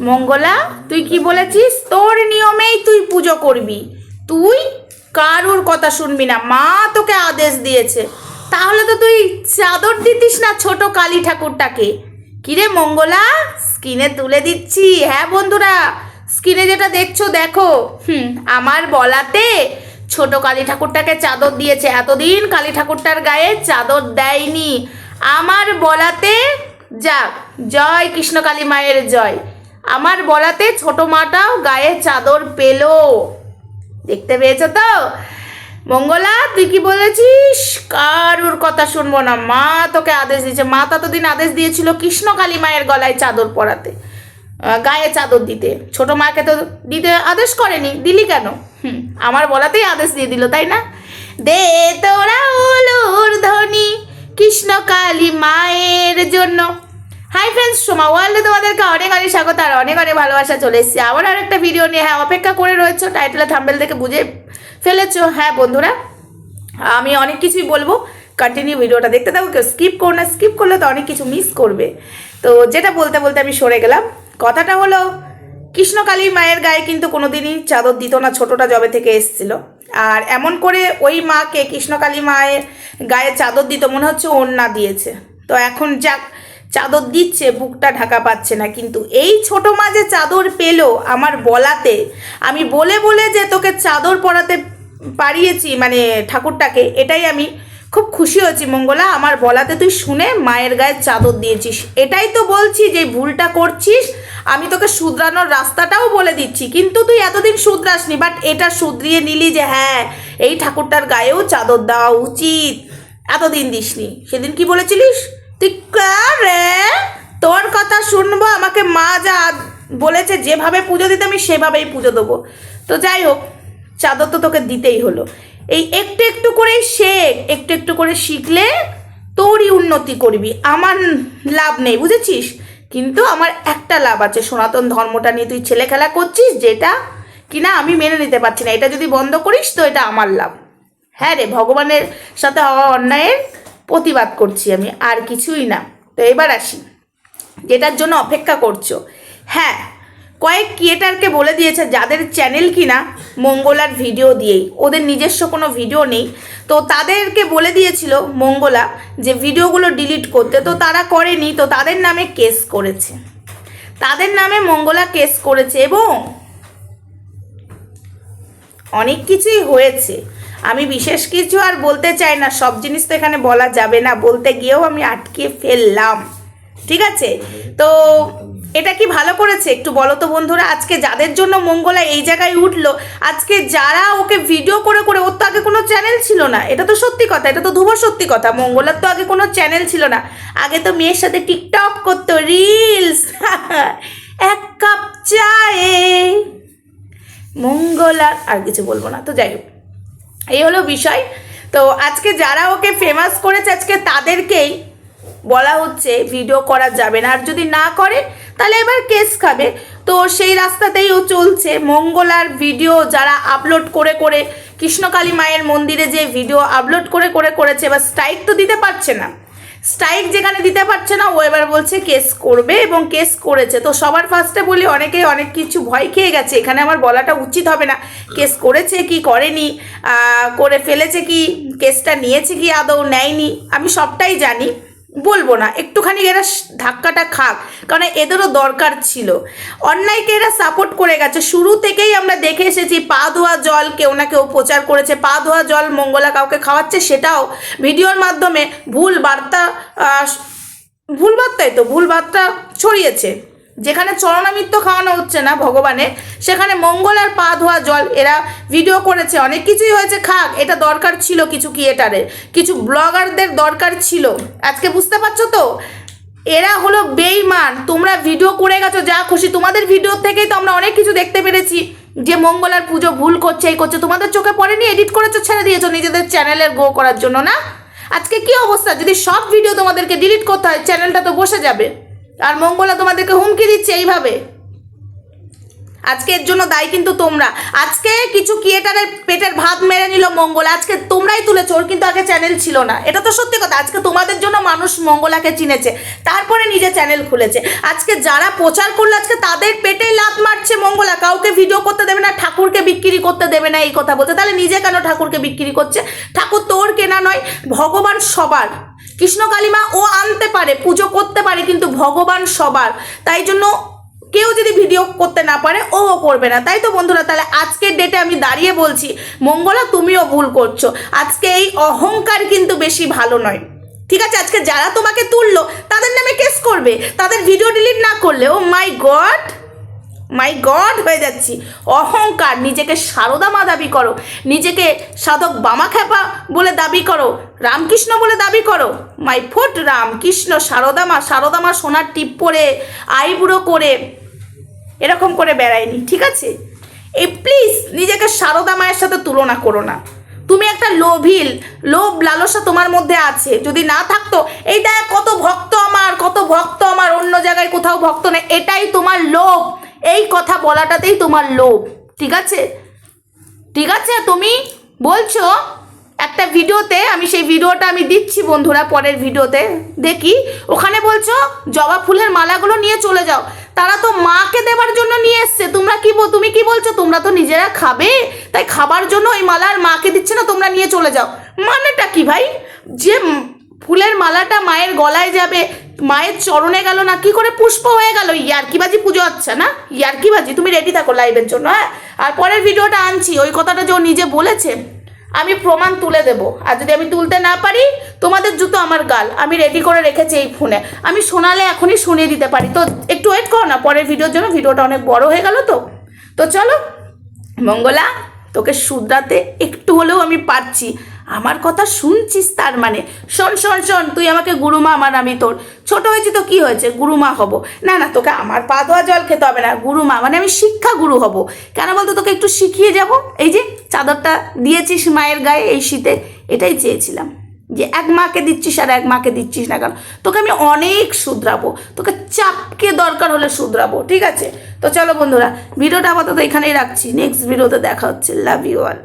মঙ্গলা, তুই কি বলেছিস? তোর নিয়মেই তুই পুজো করবি। তুই কারুর কথা শুনবি না। মা তোকে আদেশ দিয়েছে। তাহলে তো তুই চাদর দিতিস না ছোট কালী ঠাকুরটাকে। কিরে মঙ্গলা, স্ক্রিনে তুলে দিচ্ছি। হ্যাঁ বন্ধুরা, স্ক্রিনে যেটা দেখছ, দেখো। হুম, আমার বলাতে ছোট কালী ঠাকুরটাকে চাদর দিয়েছে। এতদিন কালী ঠাকুরটার গায়ে চাদর দেয়নি। আমার বলাতে যাক। জয় কৃষ্ণকালী মায়ের জয়। আমার বলাতে ছোট মাটাও গায়ে চাদর পেল। দেখতে পেয়েছ তো? মঙ্গলা, তুই কি বলেছিস? কারুর কথা শুনব না। মা তোকে আদেশ দিয়েছে। মা ততদিন আদেশ দিয়েছিল কৃষ্ণকালী মায়ের গলায় চাদর পরাতে গায়ে চাদর দিতে। ছোট মাকে তো দিতে আদেশ করেনি। দিলি কেন? হুম, আমার বলাতেই আদেশ দিয়ে দিল, তাই না? দে তোরা উলুর ধ্বনি কৃষ্ণকালী মায়ের জন্য। হাই ফ্রেন্ডস সোমা ওয়ার্ল্ডে তোমাদেরকে অনেক অনেক স্বাগত আর অনেক অনেক ভালোবাসা চলে এসেছি। আবার আর একটা ভিডিও নিয়ে হ্যাঁ অপেক্ষা করে রয়েছো টাইটেলে থাম্বেল দেখে বুঝে ফেলেছো। হ্যাঁ বন্ধুরা, আমি অনেক কিছুই বলব। কন্টিনিউ ভিডিওটা দেখতে থাকো, কেউ স্কিপ করো না স্কিপ করলে তো অনেক কিছু মিস করবে। তো যেটা বলতে বলতে আমি সরে গেলাম। কথাটা হলো কৃষ্ণকালী মায়ের গায়ে কিন্তু কোনোদিনই চাদর দিত না, ছোটোটা জবে থেকে এসছিল। আর এমন করে ওই মাকে কৃষ্ণকালী মায়ের গায়ে চাদর দিত, মনে হচ্ছে ওড়না দিয়েছে। তো এখন যাক চাদর দিচ্ছে, বুকটা ঢাকা পাচ্ছে না। কিন্তু এই ছোট মা যে চাদর পেল আমার বলাতে, আমি বলে বলে যে তোকে চাদর পরাতে পারিয়েছি মানে ঠাকুরটাকে, এটাই আমি খুব খুশি হয়েছি। মঙ্গলা, আমার বলাতে তুই শুনে মায়ের গায়ে চাদর দিয়েছিস। এটাই তো বলছি যে ভুলটা করছিস, আমি তোকে শুধরানোর রাস্তাটাও বলে দিচ্ছি। কিন্তু তুই এতদিন শুধরাসনি বাট এটা শুধরিয়ে নিলি যে হ্যাঁ এই ঠাকুরটার গায়েও চাদর দেওয়া উচিত। এতদিন দিসনি। সেদিন কি বলেছিলিস? তুই রে? তোর কথা শুনব, আমাকে মা যা বলেছে যেভাবে পুজো দিতে আমি সেভাবেই পুজো দেবো। তো যাই হোক, চাদর তো তোকে দিতেই হলো। এই একটু একটু করেই শেখ, একটু একটু করে শিখলে তোরই উন্নতি করবি। আমার লাভ নেই, বুঝেছিস? কিন্তু আমার একটা লাভ আছে। সনাতন ধর্মটা নিয়ে তুই ছেলে খেলা করছিস যেটা কিনা আমি মেনে নিতে পারছি না। এটা যদি বন্ধ করিস তো এটা আমার লাভ। হ্যাঁ রে, ভগবানের সাথে হওয়া অন্যায়ের প্রতিবাদ করছি আমি, আর কিছুই না। তো এবার আসি। যেটার জন্য অপেক্ষা করছ। হ্যাঁ কয়েক ক্রিয়েটারকে বলে দিয়েছে, যাদের চ্যানেল কিনা মঙ্গলার ভিডিও দিয়েই। ওদের নিজস্ব কোনো ভিডিও নেই। তো তাদেরকে বলে দিয়েছিল মঙ্গলা যে ভিডিওগুলো ডিলিট করতে। তো তারা করেনি। তো তাদের নামে কেস করেছে। তাদের নামে মঙ্গলা কেস করেছে এবং অনেক কিছুই হয়েছে। আমি বিশেষ কিছু আর বলতে চাই না, সব জিনিস তো এখানে বলা যাবে না, বলতে গিয়েও আমি আটকে ফেললাম। ঠিক আছে? তো এটা কি ভালো করেছে একটু বলো তো বন্ধুরা? আজকে যাদের জন্য মঙ্গলা এই জায়গায় উঠল, আজকে যারা ওকে ভিডিও করে করে, ওর তো আগে কোনো চ্যানেল ছিল না। এটা তো সত্যি কথা, এটা তো ধুব সত্যি কথা। মঙ্গলার তো আগে কোনো চ্যানেল ছিল না। আগে তো মেয়ের সাথে টিকটক করতো রিলস আর কিছু বলব না। তো যাই হোক, এই হলো বিষয়। তো আজকে যারা ওকে ফেমাস করেছে, আজকে তাদেরকেই বলা হচ্ছে ভিডিও করা যাবে না। আর যদি না করে, তাহলে এবার কেস খাবে। তো সেই রাস্তাতেই ও চলছে। মঙ্গলার ভিডিও যারা আপলোড করে করে, কৃষ্ণকালী মায়ের মন্দিরে যে ভিডিও আপলোড করে করে, করেছে, এবার স্ট্রাইক তো দিতে পারছে না। স্ট্রাইক যেখানে দিতে পারছে না, ও এবার বলছে কেস করবে এবং কেস করেছে। তো সবার ফার্স্টে বলি অনেকেই অনেক কিছু ভয় খেয়ে গেছে, এখানে আমার বলাটা উচিত হবে না। কেস করেছে কি করেনি? করে ফেলেছে কি? কেসটা নিয়েছে কি? আদৌ নেয়নি? আমি সবটাই জানি। বলব না, একটুখানি এরা ধাক্কাটা খাক, কারণ এদেরও দরকার ছিল। অন্যায়কে এরা সাপোর্ট করে গেছে। শুরু থেকেই আমরা দেখে এসেছি, পা ধোয়া জল কেউ না কেউ প্রচার করেছে। পা ধোয়া জল মঙ্গলা কাউকে খাওয়াচ্ছে সেটাও ভিডিওর মাধ্যমে ভুল বার্তা ভুল বার্তায় তো, ভুল বার্তা ছড়িয়েছে। যেখানে চরণামিত্য খাওয়ানো হচ্ছে না ভগবানের, সেখানে মঙ্গল আর পা ধোয়া জল, এরা ভিডিও করেছে। অনেক কিছুই হয়েছে, খাক, এটা দরকার ছিল কিছু ক্রিয়েটারের কিছু ব্লগারদের দরকার ছিল। আজকে বুঝতে পারছ তো? এরা হলো বেইমান। তোমরা ভিডিও করে গেছো, যা খুশি। তোমাদের ভিডিও থেকেই তো আমরা অনেক কিছু দেখতে পেরেছি। যে মঙ্গলার পুজো ভুল করছে, এই করছে। তোমাদের চোখে পড়েনি? এডিট করেছ, ছেড়ে দিয়েছ নিজেদের চ্যানেলের গ্রো করার জন্য, না? আজকে কি অবস্থা? যদি সব ভিডিও তোমাদেরকে ডিলিট করতে হয় চ্যানেলটা তো বসে যাবে। আর মঙ্গলা তোমাদেরকে হুমকি দিচ্ছে এইভাবে। আজকে এর জন্য দায়ী কিন্তু তোমরা। আজকে কিছু ক্রিয়েটারের পেটের ভাত মেরে নিল মঙ্গল। আজকে তোমরাই তুলেছো, ওর কিন্তু আগে চ্যানেল ছিল না। এটা তো সত্যি কথা। আজকে তোমাদের জন্য মানুষ মঙ্গলাকে চিনেছে। তারপরে নিজে চ্যানেল খুলেছে। আজকে যারা প্রচার করল, আজকে তাদের পেটেই লাত মারছে মঙ্গলা। কাউকে ভিডিও করতে দেবে না, ঠাকুরকে বিক্রি করতে দেবে না এই কথা বলতে তাহলে নিজে কেন ঠাকুরকে বিক্রি করছে? ঠাকুর তোর কেনা নয়, ভগবান সবার। কৃষ্ণ কালিমা ও আনতে পারে, পুজো করতে পারে, কিন্তু ভগবান সবার। তাই জন্য কেউ যদি ভিডিও করতে না পারে, ও করবে না। তাই তো বন্ধুরা, তাহলে আজকের ডেটে আমি দাঁড়িয়ে বলছি, মঙ্গলা, তুমিও ভুল করছ। আজকে এই অহংকার কিন্তু বেশি ভালো নয়। ঠিক আছে, আজকে যারা তোমাকে তুললো, তাদের নামে কেস করবে। তাদের ভিডিও ডিলিট না করলে ও মাই গড মাই গড হয়ে যাচ্ছি। অহংকার, নিজেকে সারদা মা দাবি করো। নিজেকে সাধক বামা খ্যাপা বলে দাবি করো। রামকৃষ্ণ বলে দাবি করো। মাই ফুট রামকৃষ্ণ সারদা মা সারদা মা সোনার টিপ পরে, আইবুড়ো করে, এরকম করে বেড়ায়নি, ঠিক আছে? এই প্লিজ নিজেকে সারদা মায়ের সাথে তুলনা করো না। তুমি একটা লোভিল, লোভ লালসা তোমার মধ্যে আছে। যদি না থাকতো, এই দেখ কত ভক্ত আমার, কত ভক্ত আমার, অন্য জায়গায় কোথাও ভক্ত নেই, এটাই তোমার লোভ। এই কথা বলাটাতেই তোমার লোভ, ঠিক আছে? ঠিক আছে, তুমি বলছো, একটা ভিডিওতে, আমি সেই ভিডিওটা আমি দিচ্ছি বন্ধুরা পরের ভিডিওতে, দেখি। ওখানে বলছো, জবা ফুলের মালাগুলো নিয়ে চলে যাও। তারা তো মাকে দেওয়ার জন্য নিয়ে এসছে। তোমরা কি তুমি কি বলছো? তোমরা তো নিজেরা খাবে। তাই খাবার জন্য ওই মালার মাকে দিচ্ছে না, তোমরা নিয়ে চলে যাও। মানেটা কি ভাই? যে ফুলের মালাটা মায়ের গলায় যাবে মায়ের চরণে গেল না? কি করে পুষ্প হয়ে গেল? ইয়ার্কিবাজি পুজো হচ্ছে না? ইয়ার্কিবাজি তুমি রেডি থাকো লাইভের জন্য হ্যাঁ? আর পরের ভিডিওটা আনছি, ওই কথাটা যে ও নিজে বলেছে, আমি প্রমাণ তুলে দেবো। আর যদি আমি তুলতে না পারি, তোমাদের জুতো আমার গাল, আমি রেডি করে রেখেছি এই ফোনে। আমি শোনালে এখনই শুনিয়ে দিতে পারি। তো একটু ওয়েট করো না, পরের ভিডিওর জন্য ভিডিওটা অনেক বড় হয়ে গেল তো। তো চলো, মঙ্গলা, তোকে শুধরাতে একটু হলেও আমি পারছি। আমার কথা শুনছিস তার মানে? শোন শোন শোন, তুই আমাকে গুরুমা আমার আমি তোর। ছোট হয়েছি তো কি হয়েছে? গুরুমা হব। না না, তোকে আমার পা ধোয়া জল খেতে হবে না। গুরুমা মানে আমি শিক্ষা গুরু হব। কেন বলতো তোকে একটু শিখিয়ে যাব? এই যে, চাদরটা দিয়েছিস মায়ের গায়ে এই শীতে, এটাই চেয়েছিলাম। যে এক মাকে দিচ্ছিস আর এক মাকে দিচ্ছিস না কেন? তোকে আমি অনেক শুধরাবো। তোকে চাপকে দরকার হলে শুধরাবো, ঠিক আছে? তো চলো বন্ধুরা, ভিডিওটা আপাতত এখানেই রাখছি। নেক্সট ভিডিওতে দেখা হচ্ছে। Love you all